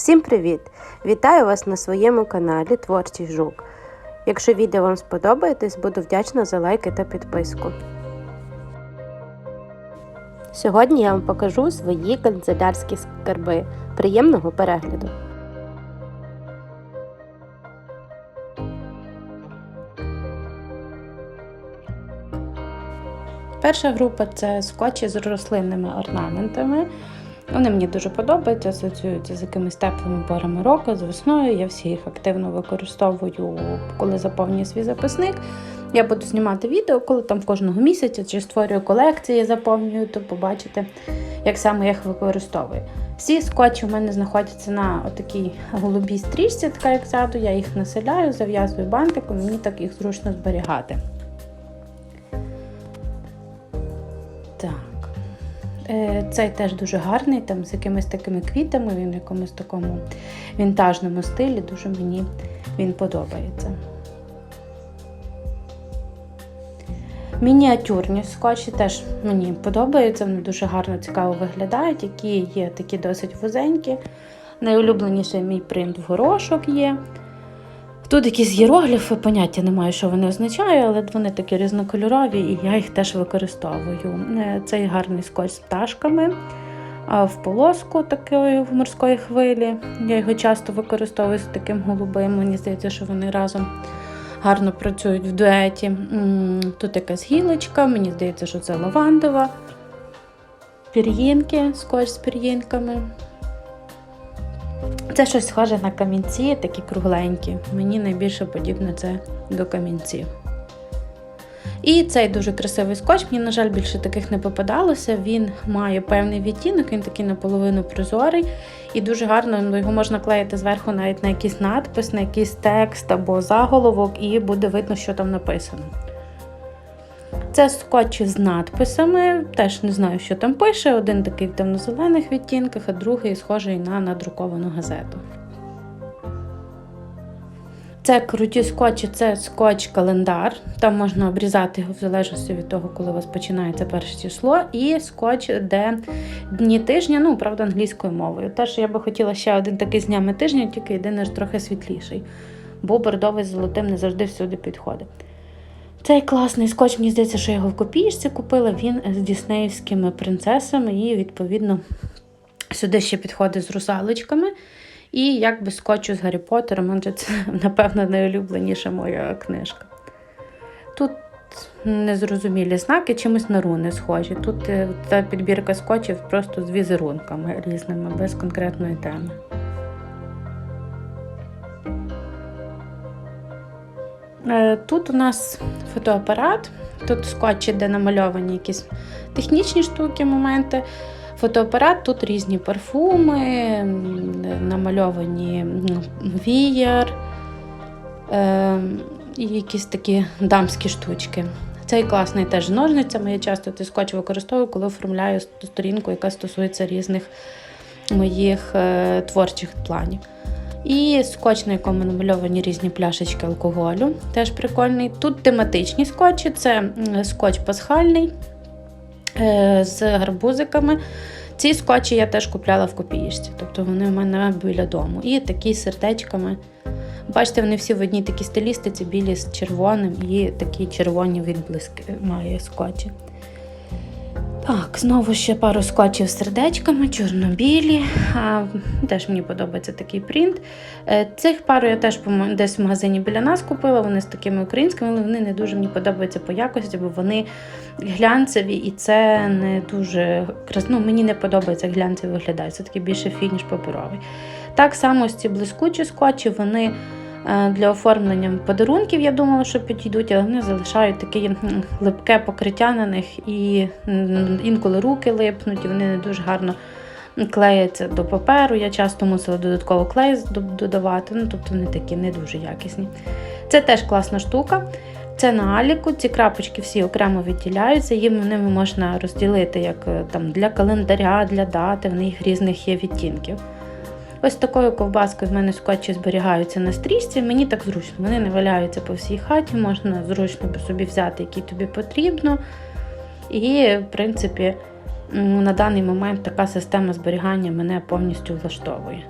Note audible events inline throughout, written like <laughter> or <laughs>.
Всім привіт! Вітаю вас на своєму каналі Творчий Жук. Якщо відео вам сподобається, буду вдячна за лайки та підписку. Сьогодні я вам покажу свої канцелярські скарби. Приємного перегляду! Перша група це скотчі з рослинними орнаментами. Вони мені дуже подобаються, асоціюються з якимись теплими порами року, з весною. Я всі їх активно використовую, коли заповнюю свій записник. Я буду знімати відео, коли там кожного місяця чи створюю колекції, заповнюю, то побачите, як саме я їх використовую. Всі скотчі у мене знаходяться на отакій голубій стрічці, така як ззаду. Я їх населяю, зав'язую бантиком, мені так їх зручно зберігати. Так. Е, Цей теж дуже гарний, там з якимись такими квітами, він в якомусь такому вінтажному стилі, дуже мені він подобається. Мініатюрні скотчі теж мені подобаються, вони дуже гарно цікаво виглядають, які є такі досить вузенькі. Найулюбленіший мій принт в горошок є. Тут якісь єрогліфи, поняття не маю, що вони означають, але вони такі різнокольорові, і я їх теж використовую. Е, Цей гарний скотч з пташками в полоску такої в морської хвилі. Я його часто використовую з таким голубим. Мені здається, що вони разом гарно працюють в дуеті. Тут якась гілочка, мені здається, що це лавандова. Пір'їнки, скотч з пір'їнками. Це щось схоже на камінці, такі кругленькі. Мені найбільше подібне це до камінців. І цей дуже красивий скотч, мені, на жаль, більше таких не попадалося. Він має певний відтінок, він такий наполовину прозорий, і дуже гарно його можна клеїти зверху навіть на якийсь надпис, на якийсь текст або заголовок, і буде видно, що там написано. Це скотч з надписами, теж не знаю, що там пише. Один такий в темно-зелених відтінках, а другий схожий на надруковану газету. Це круті скотчі, це скотч-календар. Там можна обрізати його в залежності від того, коли у вас починається перше число. І скотч, де дні тижня, ну, правда, англійською мовою. Теж я би хотіла ще один такий з днями тижня, тільки єдине ж трохи світліший, бо бордовий з золотим не завжди всюди підходить. Цей класний скотч, мені здається, що я його в копійці купила. Він з діснеївськими принцесами, і, відповідно, сюди ще підходить з русалочками. І якби скотчу з Гаррі Поттером, адже це, напевно, найулюбленіша моя книжка. Тут незрозумілі знаки, чимось на руни схожі. Тут е, та підбірка скотчів просто з візерунками різними, без конкретної теми. Тут у нас фотоапарат, тут скотчі, де намальовані якісь технічні штуки, моменти. Фотоапарат, тут різні парфуми, намальовані віяр е, і якісь такі дамські штучки. Цей класний теж ножницями. Я часто цей скотч використовую, коли оформляю сторінку, яка стосується різних моїх е, творчих планів. І скотч, на якому намальовані різні пляшечки алкоголю. Теж прикольний. Тут тематичні скотчі, це скотч пасхальний е, з гарбузиками. Ці скотчі я теж купляла в копієчці, тобто вони в мене біля дому. І такі з сердечками. Бачите, вони всі в одній такій стилістиці, білі з червоним і такі червоні відблиски має скотчі. Так, знову ще пару скотчів з сердечками, чорно-білі. А, Теж мені подобається такий принт. Е, Цих пару я теж десь в магазині біля нас купила. Вони з такими українськими, але вони не дуже мені подобаються по якості, бо вони глянцеві і це не дуже ну, Мені не подобається, глянцеві виглядають. Це такий більше фініш паперовий. Так само ці блискучі скотчі, вони. Для оформлення подарунків, я думала, що підійдуть, але вони залишають таке липке покриття на них, і інколи руки липнуть, і вони не дуже гарно клеяться до паперу. Я часто мусила додатково клей додавати, ну тобто вони такі не дуже якісні. Це теж класна штука. Це на аліку, ці крапочки всі окремо відділяються, їм ними можна розділити як там для календаря, для дати, в них різних є відтінків. Ось такою ковбаскою в мене скотчі зберігаються на стрічці. Мені так зручно, вони не валяються по всій хаті, можна зручно собі взяти, який тобі потрібно. І, в принципі, на даний момент така система зберігання мене повністю влаштовує.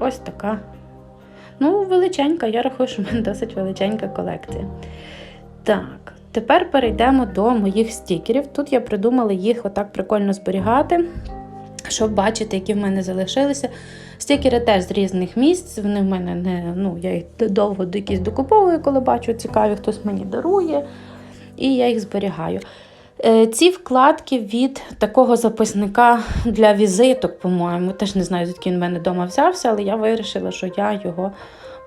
Ось така. Ну, величенька, я рахую, що в мене досить величенька колекція. Так тепер перейдемо до моїх стікерів. Тут я придумала їх отак прикольно зберігати, щоб бачити, які в мене залишилися. Стікери теж з різних місць. Вони в мене не, ну, я їх довго якісь докуповую, коли бачу цікаві, хтось мені дарує, і я їх зберігаю. Е, Ці вкладки від такого записника для візиток, по-моєму, теж не знаю, звідки він в мене вдома взявся, але я вирішила, що я його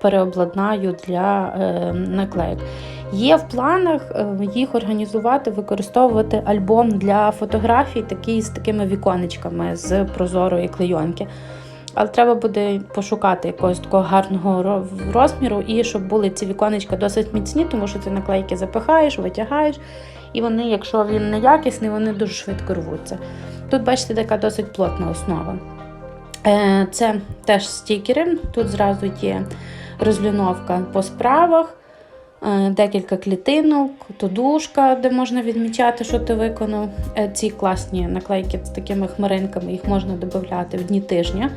переобладнаю для е, наклеїк. Є в планах е, їх організувати, використовувати альбом для фотографій, такий з такими віконечками з прозорої клейонки. Але треба буде пошукати якогось такого гарного розміру, і щоб були ці віконечка досить міцні, тому що ти наклейки запихаєш, витягаєш, і вони, якщо він неякісний, вони дуже швидко рвуться. Тут, бачите, така досить плотна основа. Е, Це теж стікери. Тут зразу є розлюновка по справах, декілька клітинок, тудушка, де можна відмічати, що ти виконав. Е, Ці класні наклейки з такими хмаринками, їх можна додати в дні тижня,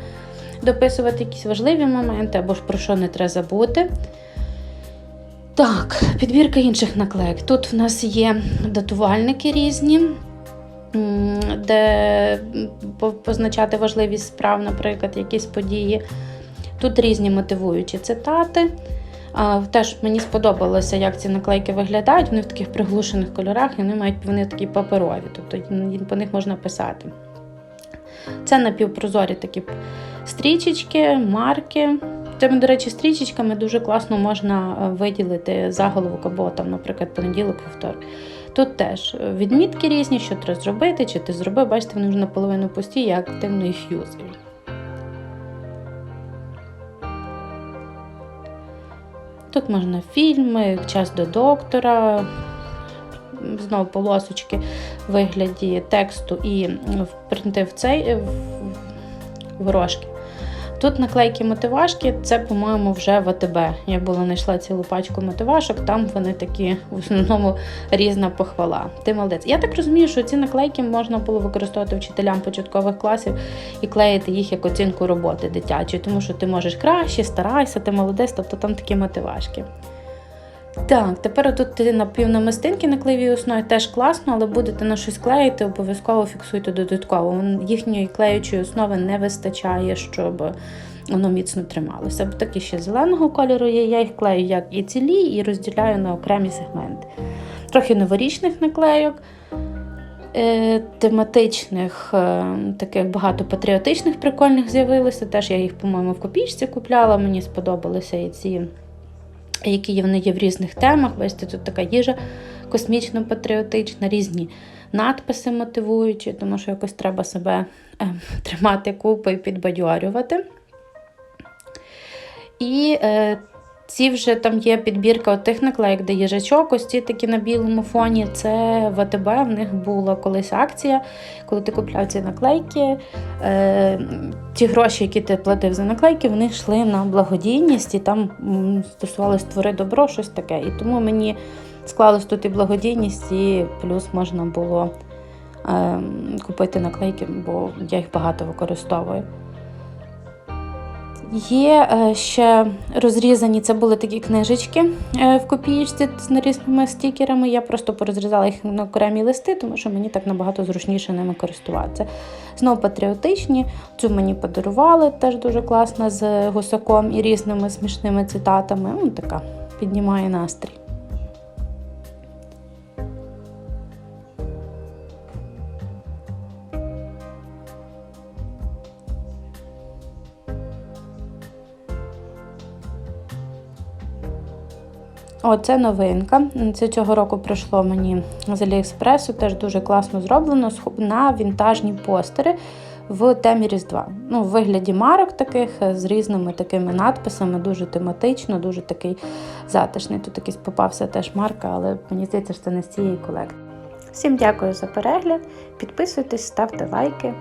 дописувати якісь важливі моменти або ж про що не треба забути. Так, підбірка інших наклеїк. Тут в нас є датувальники різні, де позначати важливість справ, наприклад, якісь події. Тут різні мотивуючі цитати. Теж мені сподобалося, як ці наклейки виглядають. Вони в таких приглушених кольорах, і вони мають вони такі паперові, тобто по них можна писати. Це напівпрозорі такі стрічечки, марки. Цими, до речі, стрічечками дуже класно можна е, виділити заголовок або там, наприклад, понеділок, вівторок. Тут теж е, відмітки різні, що треба зробити, чи ти зробив, бачите, вони вже наполовину пусті, я активно їх. Тут можна фільми, час до доктора, знову полосочки в вигляді тексту і впринтив цей в- горошки. Тут наклейки мотивашки, це, по-моєму, вже ВТБ. Я була знайшла цілу пачку мотивашок, там вони такі в основному різна похвала. Ти молодець. Я так розумію, що ці наклейки можна було використовувати вчителям початкових класів і клеїти їх як оцінку роботи дитячої, тому що ти можеш краще, старайся, ти молодець, тобто там такі мотивашки. Так, тепер тут ти напівнамистинки на клеєвій основі теж класно, але будете на щось клеїти, обов'язково фіксуйте додатково. Їхньої клеючої основи не вистачає, щоб воно міцно трималося. Бо такі ще зеленого кольору є. Я їх клею як і цілі, і розділяю на окремі сегменти. Трохи новорічних наклейок. Е, тематичних, е, таких багато патріотичних прикольних з'явилося. Теж я їх, по-моєму, в копійці купляла. Мені сподобалися і ці які вони є в різних темах. Бачите, тут така їжа космічно-патріотична, різні надписи мотивуючі, тому що якось треба себе е, <laughs> тримати купи і підбадьорювати. І е, ці вже там є підбірка тих наклеїк, де їжачок, ось ці такі на білому фоні. Це в АТБ, в них була колись акція, коли ти купляв ці наклейки. Е, ті гроші, які ти платив за наклейки, вони йшли на благодійність і там м, стосувалось твори добро, щось таке. І тому мені склалось тут і благодійність, і плюс можна було е, купити наклейки, бо я їх багато використовую. Є е, ще розрізані, це були такі книжечки е, в копієчці з нарізними стікерами. Я просто порозрізала їх на окремі листи, тому що мені так набагато зручніше ними користуватися. Знову патріотичні, цю мені подарували, теж дуже класна з гусаком і різними смішними цитатами. Ну, така піднімає настрій. О, це новинка. Це цього року прийшло мені з Аліекспресу, теж дуже класно зроблено на вінтажні постери в темі Різдва. Ну, в вигляді марок таких е, з різними такими надписами, дуже тематично, дуже такий затишний. Тут якийсь попався теж марка, але мені здається, що це не з цієї колекції. Всім дякую за перегляд. Підписуйтесь, ставте лайки.